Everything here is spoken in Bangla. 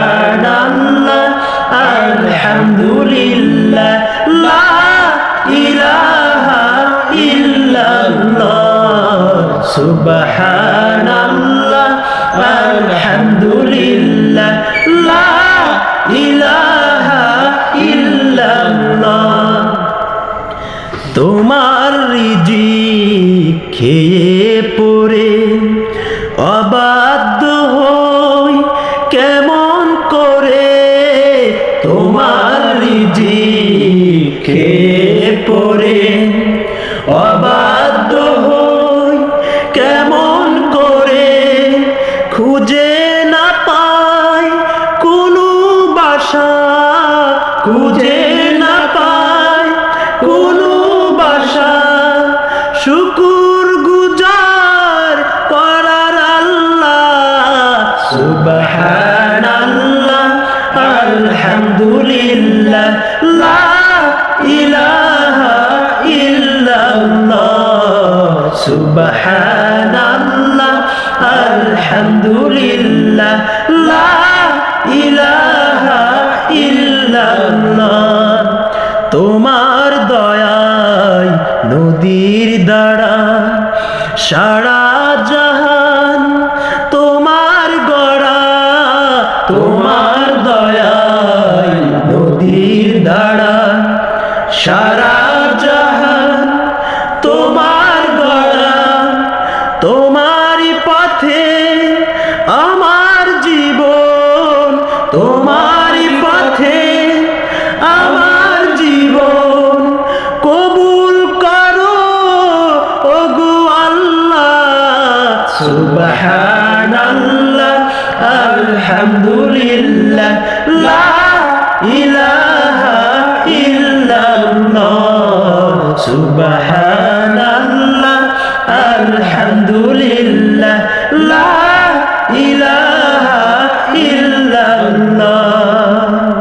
সুবহানাল্লাহ আলহামদুলিল্লাহ লা ইলাহা ইল্লাল্লাহ সুবহানাল্লাহ আলহামদুলিল্লাহ লা ইলাহা ইল্লাল্লাহ। তোমার রিজি খেয়ে খেয়ে পড়ে অবাধ্য হই কেমন করে খুঁজে না পাই কোনো বাসা, খুঁজে না পাই কোনো বাসা। শুকুর গুজার করার আল্লাহ, সুবহানাল্লাহ, আলহামদুলিল্লাহ। সুবহানাল্লাহ, আলহামদুলিল্লাহ, লা ইলাহা ইল্লাল্লাহ। তোমার দয়ায় নদীর দ্বারা সারা জাহান। তোমার গড়া, তোমার দয়ায় নদীর দ্বারা সারা তোমার পথে আমার জীবন কবুল করো। ওগো আল্লাহ। সুবহানাল্লাহ আলহামদুলিল্লাহ লা ইলাহা ইল্লাল্লাহ। সুবহান